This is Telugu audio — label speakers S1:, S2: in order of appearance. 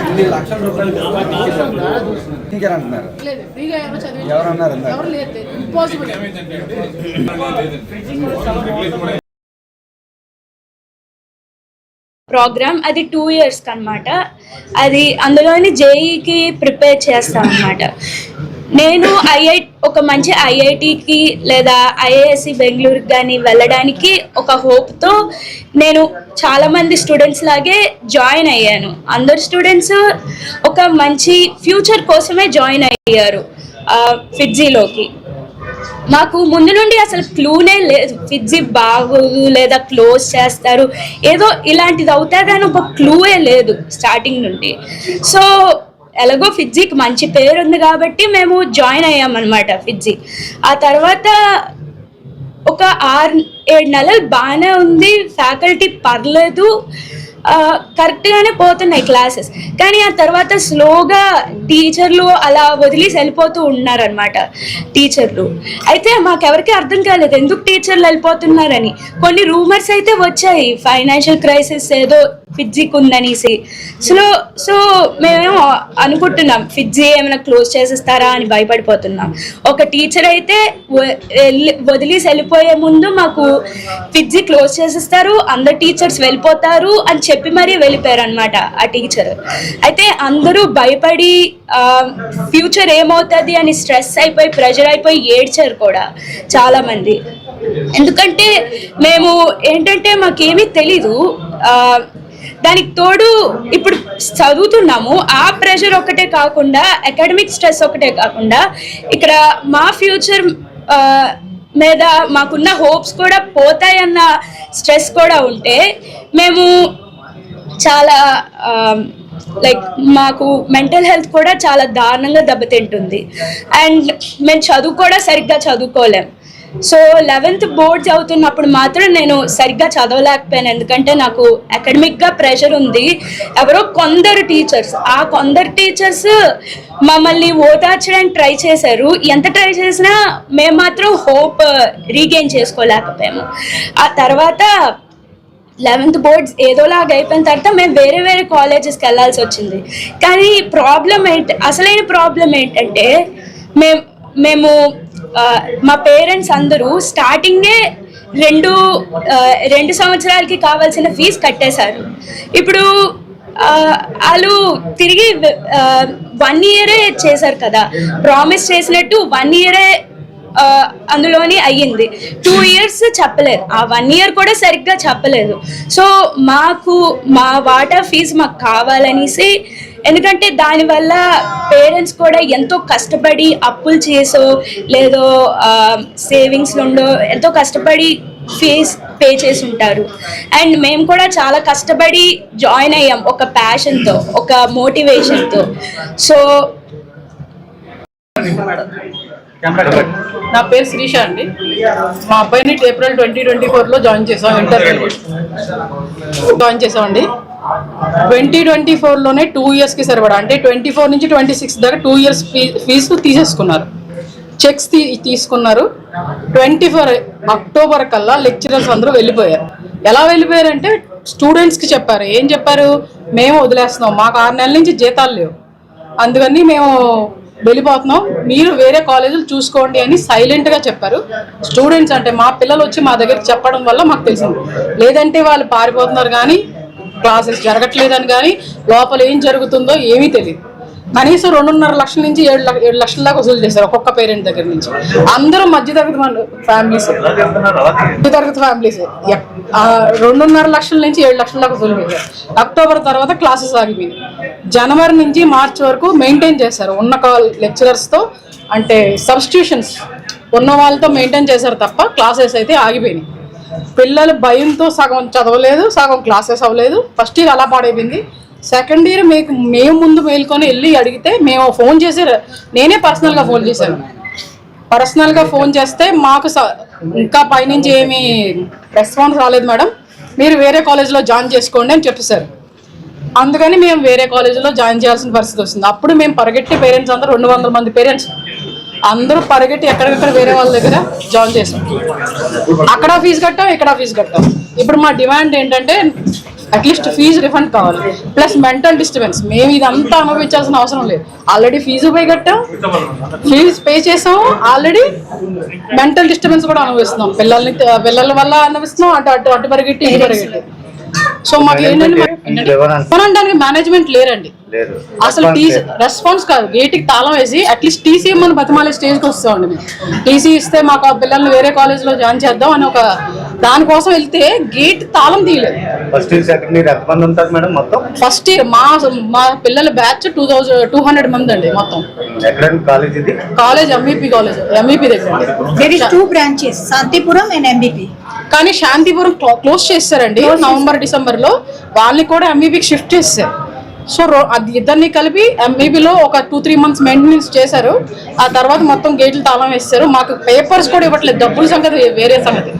S1: ఇన్ని లక్షల రూపాయలు అంటున్నారు
S2: ప్రోగ్రామ్ అది టూ ఇయర్స్ అన్నమాట అది అందులోని జేఈకి ప్రిపేర్ చేస్తాం అన్నమాట నేను ఐఐ ఒక మంచి ఐఐటికి లేదా ఐఐఎస్సి బెంగళూరుకి కానీ వెళ్ళడానికి ఒక హోప్తో నేను చాలామంది స్టూడెంట్స్ లాగే జాయిన్ అయ్యాను. అందరు స్టూడెంట్స్ ఒక మంచి ఫ్యూచర్ కోసమే జాయిన్ అయ్యారు ఫిడ్జీలోకి మాకు ముందు నుండి అసలు క్లూనే లేదు ఫిజ్జీ బాగోదు లేదా క్లోజ్ చేస్తారు. ఏదో ఇలాంటిది అవుతుందని ఒక క్లూయే లేదు స్టార్టింగ్ నుండి. సో ఎలాగో ఫిడ్జికి మంచి పేరు ఉంది కాబట్టి మేము జాయిన్ అయ్యామన్నమాట ఫిజ్జీ. ఆ తర్వాత ఒక ఆరు ఏడు నెలలు బాగానే ఉంది ఫ్యాకల్టీ పర్లేదు కరెక్ట్గానే పోతున్నాయి క్లాసెస్. కానీ ఆ తర్వాత స్లోగా టీచర్లు అలా వదిలేసి వెళ్ళిపోతూ ఉన్నారనమాట టీచర్లు. అయితే మాకెవరికి అర్థం కాలేదు ఎందుకు టీచర్లు వెళ్ళిపోతున్నారని. కొన్ని రూమర్స్ అయితే వచ్చాయి ఫైనాన్షియల్ క్రైసిస్ ఏదో ఫిడ్జిక్ ఉందనేసి సో సో మేము అనుకుంటున్నాం ఫిడ్జి ఏమైనా క్లోజ్ చేసేస్తారా అని భయపడిపోతున్నాం. ఒక టీచర్ అయితే వదిలేసి వెళ్ళిపోయే ముందు మాకు ఫిడ్జి క్లోజ్ చేసేస్తారు అందరు టీచర్స్ వెళ్ళిపోతారు అని చెప్పి మరీ వెళ్ళిపోయారు అనమాట ఆ టీచర్ అయితే అందరూ భయపడి ఫ్యూచర్ ఏమవుతుంది అని స్ట్రెస్ అయిపోయి ప్రెషర్ అయిపోయి ఏడ్చారు కూడా చాలా మంది ఎందుకంటే మేము ఏంటంటే మాకేమీ తెలీదు దానికి తోడు ఇప్పుడు చదువుతున్నాము. ఆ ప్రెషర్ ఒకటే కాకుండా అకాడమిక్ స్ట్రెస్ ఒకటే కాకుండా ఇక్కడ మా ఫ్యూచర్ మీద మాకున్న హోప్స్ కూడా పోతాయన్న స్ట్రెస్ కూడా ఉంటే మేము చాలా లైక్ మాకు మెంటల్ హెల్త్ కూడా చాలా దారుణంగా దెబ్బతింటుంది. అండ్ మేము చదువు కూడా సరిగ్గా చదువుకోలేం. సో లెవెన్త్ బోర్డ్ చదువుతున్నప్పుడు మాత్రం నేను సరిగ్గా చదవలేకపోయాను. ఎందుకంటే నాకు అకాడమిక్గా ప్రెషర్ ఉంది. ఎవరో కొందరు టీచర్స్ ఆ కొందరు టీచర్స్ మమ్మల్ని ఓదార్చడానికి ట్రై చేశారు. ఎంత ట్రై చేసినా మేము మాత్రం హోప్ రీగెయిన్ చేసుకోలేకపోయాము. ఆ తర్వాత లెవెన్త్ బోర్డ్స్ ఏదోలాగా అయిపోయిన తర్వాత మేము వేరే వేరే కాలేజెస్కి వెళ్ళాల్సి వచ్చింది. కానీ ప్రాబ్లం ఏంటి అసలైన ప్రాబ్లం ఏంటంటే మేము మేము మా పేరెంట్స్ అందరూ స్టార్టింగే రెండు రెండు సంవత్సరాలకి కావాల్సిన ఫీజు కట్టేశారు. ఇప్పుడు వాళ్ళు తిరిగి వన్ ఇయరే చేశారు కదా. ప్రామిస్ చేసినట్టు వన్ ఇయరే అందులోని అయ్యింది. టూ ఇయర్స్ చెప్పలేదు. ఆ వన్ ఇయర్ కూడా సరిగ్గా చెప్పలేదు. సో మాకు మా వాటా ఫీజు మాకు కావాలనేసి ఎందుకంటే దానివల్ల పేరెంట్స్ కూడా ఎంతో కష్టపడి అప్పులు చేసో లేదో సేవింగ్స్ నుండో ఎంతో కష్టపడి ఫీజ్ పే చేసి ఉంటారు. అండ్ మేము కూడా చాలా కష్టపడి జాయిన్ అయ్యాం ఒక ప్యాషన్తో ఒక మోటివేషన్తో సో
S3: నా పేరు శ్రీష అండి. మా అబ్బాయిని ఏప్రిల్ ట్వంటీ ట్వంటీ ఫోర్లో జాయిన్ చేసాం ఇంటర్ జాయిన్ చేసామండి ట్వంటీ ట్వంటీ ఫోర్లోనే టూ ఇయర్స్కి సరిపడా. అంటే ట్వంటీ ఫోర్ నుంచి ట్వంటీ సిక్స్ దాకా టూ ఇయర్స్ ఫీ ఫీజు తీసేసుకున్నారు. చెక్స్ తీ తీసుకున్నారు. ట్వంటీ ఫోర్ అక్టోబర్ కల్లా లెక్చరర్స్ అందరూ వెళ్ళిపోయారు. ఎలా వెళ్ళిపోయారంటే స్టూడెంట్స్కి చెప్పారు. ఏం చెప్పారు? మేము వదిలేస్తున్నాం. మాకు ఆరు నెలల నుంచి జీతాలు లేవు. అందుకని మేము వెళ్ళిపోతున్నాం. మీరు వేరే కాలేజీలు చూసుకోండి అని సైలెంట్గా చెప్పారు. స్టూడెంట్స్ అంటే మా పిల్లలు వచ్చి మా దగ్గర చెప్పడం వల్ల మాకు తెలిసింది. లేదంటే వాళ్ళు పారిపోతున్నారు కానీ క్లాసెస్ జరగట్లేదని కానీ లోపల ఏం జరుగుతుందో ఏమీ తెలియదు కనీసం రెండున్నర లక్షల నుంచి ఏడు లక్ష ఏడు లక్షల దాకా వసూలు చేశారు ఒక్కొక్క పేరెంట్ దగ్గర నుంచి. అందరూ మధ్యతరగతి ఫ్యామిలీస్. మధ్యతరగతి ఫ్యామిలీస్. రెండున్నర లక్షల నుంచి ఏడు లక్షల దాకా వసూలు చేశారు. అక్టోబర్ తర్వాత క్లాసెస్ ఆగిపోయింది జనవరి నుంచి మార్చ్ వరకు మెయింటైన్ చేశారు. ఉన్న లెక్చరర్స్తో అంటే సబ్స్టిట్యూషన్స్ ఉన్న వాళ్ళతో మెయింటైన్ చేశారు తప్ప క్లాసెస్ అయితే ఆగిపోయినాయి. పిల్లలు భయంతో సగం చదవలేదు సగం క్లాసెస్ అవ్వలేదు. ఫస్ట్ ఇయర్ అలా పాడైపోయింది. సెకండ్ ఇయర్ మీకు మేము ముందు మేల్కొని వెళ్ళి అడిగితే మేము ఫోన్ చేసి నేనే పర్సనల్గా ఫోన్ చేశాను. పర్సనల్గా ఫోన్ చేస్తే మాకు స- ఇంకా పైనుంచి ఏమీ రెస్పాన్స్ రాలేదు మేడం. మీరు వేరే కాలేజ్లో జాయిన్ చేసుకోండి అని చెప్పేశారు అందుకని మేము వేరే కాలేజీలో జాయిన్ చేయాల్సిన పరిస్థితి వస్తుంది అప్పుడు మేము పరిగెట్టి పేరెంట్స్ అందరూ రెండు వందల మంది పేరెంట్స్ అందరూ పరిగెట్టి ఎక్కడికక్కడ వేరే వాళ్ళ దగ్గర జాయిన్ చేసాం. అక్కడ ఫీజు కట్టాం ఇక్కడ ఫీజు కట్టాం. ఇప్పుడు మా డిమాండ్ ఏంటంటే అట్లీస్ట్ ఫీజు రిఫండ్ కావాలి. ప్లస్ మెంటల్ డిస్టర్బెన్స్ మేము ఇదంతా అనుభవించాల్సిన అవసరం లేదు. ఆల్రెడీ ఫీజు పే కట్టాం ఫీజు పే చేసాం ఆల్రెడీ మెంటల్ డిస్టర్బెన్స్ కూడా అనుభవిస్తున్నాం. పిల్లల్ని పిల్లల వల్ల అనుభవిస్తున్నాం అటు అటు అటు పరిగెట్టి ఇటు పరిగెట్టి. సో మాకు ఏంటంటే మేనేజ్మెంట్ లేరండి. అసలు టీసీ రెస్పాన్స్ కాదు గేట్కి తాళం వేసి అట్లీస్ట్ టీసీ మనం బతిమాలే స్టేజ్కి వస్తామండి మేము. టీసీ ఇస్తే మాకు ఆ పిల్లల్ని వేరే కాలేజ్లో జాయిన్ చేద్దాం అని ఒక దానికోసం వెళ్తే గేట్ తాళం తీయలేదు.
S1: ఫస్ట్ ఇయర్ సెకండ్ ఇయర్ ఎంతమంది ఉంటారు మేడం మొత్తం?
S3: ఫస్ట్ ఇయర్ మా మా పిల్లల batch two thousand two hundred మంది అండి మొత్తం.
S1: ఎక్కడ కాలేజ్ ఇది?
S3: కాలేజ్ ఎంఈపీ కాలేజ్ ఎంఈపీ దగ్గర.
S4: There is two branches, Santipuram and MVP.
S3: కానీ శాంతిపురం క్లోజ్ చేస్తారండి నవంబర్ డిసెంబర్లో వాళ్ళని కూడా ఎంఈబీకి షిఫ్ట్ చేస్తారు. సో రో అది ఇద్దరిని కలిపి ఎంఈబీలో ఒక టూ త్రీ మంత్స్ మెయింటెనెన్స్ చేశారు. ఆ తర్వాత మొత్తం గేట్లు తాళం వేస్తారు. మాకు పేపర్స్ కూడా ఇవ్వట్లేదు. డబ్బుల సంగతి వేరే సంగతి.